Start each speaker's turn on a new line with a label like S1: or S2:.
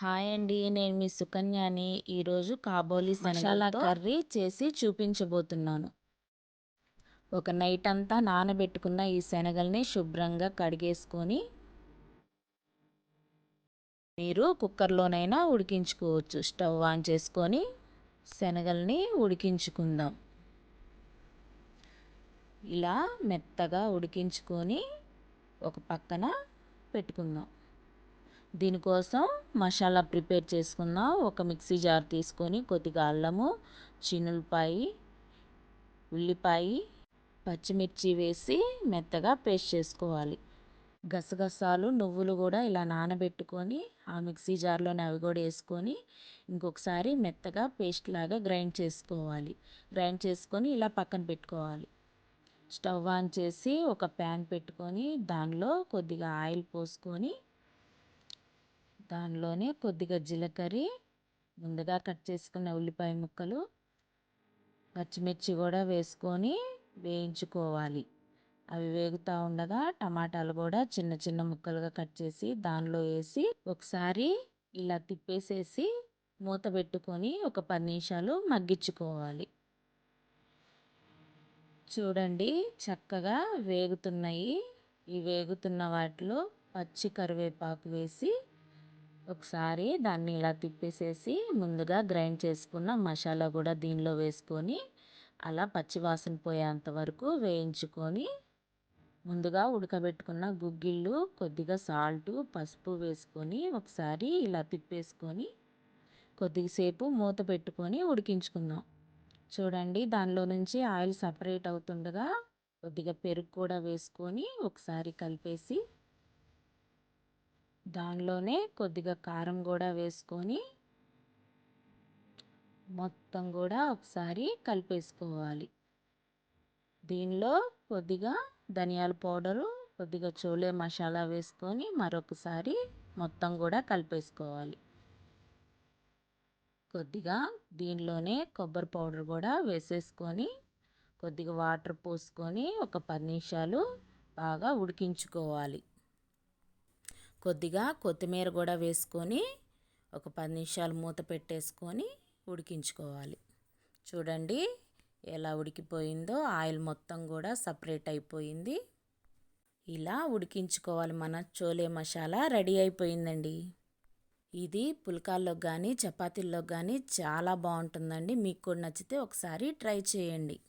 S1: Hi అండి. నేను మీ సుకన్యని ఈరోజు కాబోలి మసాలా కర్రీ చేసి చూపించబోతున్నాను. ఒక నైట్ అంతా నానబెట్టుకున్న ఈ శనగల్ని శుభ్రంగా కడిగేసుకొని మీరు కుక్కర్లోనైనా ఉడికించుకోవచ్చు. స్టవ్ ఆన్ చేసుకొని శనగల్ని ఉడికించుకుందాం. ఇలా మెత్తగా ఉడికించుకొని ఒక పక్కన పెట్టుకుందాం. దీనికోసం మసాలా ప్రిపేర్ చేసుకుందాం ఒక మిక్సీ జార్ తీసుకొని కొద్దిగా అల్లము చిన్నులపాయి ఉల్లిపాయ పచ్చిమిర్చి వేసి మెత్తగా పేస్ట్ చేసుకోవాలి. గసగసాలు నువ్వులు కూడా ఇలా నానబెట్టుకొని ఆ మిక్సీ జార్లోనే అవి కూడా వేసుకొని ఇంకొకసారి మెత్తగా పేస్ట్ లాగా గ్రైండ్ చేసుకోవాలి. గ్రైండ్ చేసుకొని ఇలా పక్కన పెట్టుకోవాలి. స్టవ్ ఆన్ చేసి ఒక ప్యాన్ పెట్టుకొని దానిలో కొద్దిగా ఆయిల్ పోసుకొని దానిలోనే కొద్దిగా జీలకర్ర ముందుగా కట్ చేసుకున్న ఉల్లిపాయ ముక్కలు పచ్చిమిర్చి కూడా వేసుకొని వేయించుకోవాలి. అవి వేగుతూ ఉండగా టమాటాలు కూడా చిన్న చిన్న ముక్కలుగా కట్ చేసి దానిలో వేసి ఒకసారి ఇలా తిప్పేసేసి మూత పెట్టుకొని ఒక పది నిమిషాలు మగ్గించుకోవాలి. చూడండి చక్కగా వేగుతున్నాయి. ఈ వేగుతున్న వాటిలో పచ్చి కరివేపాకు వేసి ఒకసారి దాన్ని ఇలా తిప్పేసేసి ముందుగా గ్రైండ్ చేసుకున్న మసాలా కూడా దీనిలో వేసుకొని అలా పచ్చివాసన పోయేంత వరకు వేయించుకొని ముందుగా ఉడకబెట్టుకున్న గుగ్గిళ్ళు కొద్దిగా సాల్టు పసుపు వేసుకొని ఒకసారి ఇలా తిప్పేసుకొని కొద్దిసేపు మూత పెట్టుకొని ఉడికించుకుందాం. చూడండి దానిలో నుంచి ఆయిల్ సపరేట్ అవుతుండగా కొద్దిగా పెరుగు కూడా వేసుకొని ఒకసారి కలిపేసి దానిలోనే కొద్దిగా కారం కూడా వేసుకొని మొత్తం కూడా ఒకసారి కలిపేసుకోవాలి. దీనిలో కొద్దిగా ధనియాల పౌడరు కొద్దిగా చోలే మసాలా వేసుకొని మరొకసారి మొత్తం కూడా కలిపేసుకోవాలి. కొద్దిగా దీనిలోనే కొబ్బరి పౌడర్ కూడా వేసేసుకొని కొద్దిగా వాటర్ పోసుకొని ఒక పది నిమిషాలు బాగా ఉడికించుకోవాలి. కొద్దిగా కొత్తిమీర కూడా వేసుకొని ఒక పది నిమిషాలు మూత పెట్టేసుకొని ఉడికించుకోవాలి. చూడండి ఎలా ఉడికిపోయిందో ఆయిల్ మొత్తం కూడా సపరేట్ అయిపోయింది. ఇలా ఉడికించుకోవాలి మన చోలే మసాలా రెడీ అయిపోయిందండి. ఇది పుల్కాల్లో కానీ చపాతీల్లో కానీ చాలా బాగుంటుందండి. మీకు కూడా నచ్చితే ఒకసారి ట్రై చేయండి.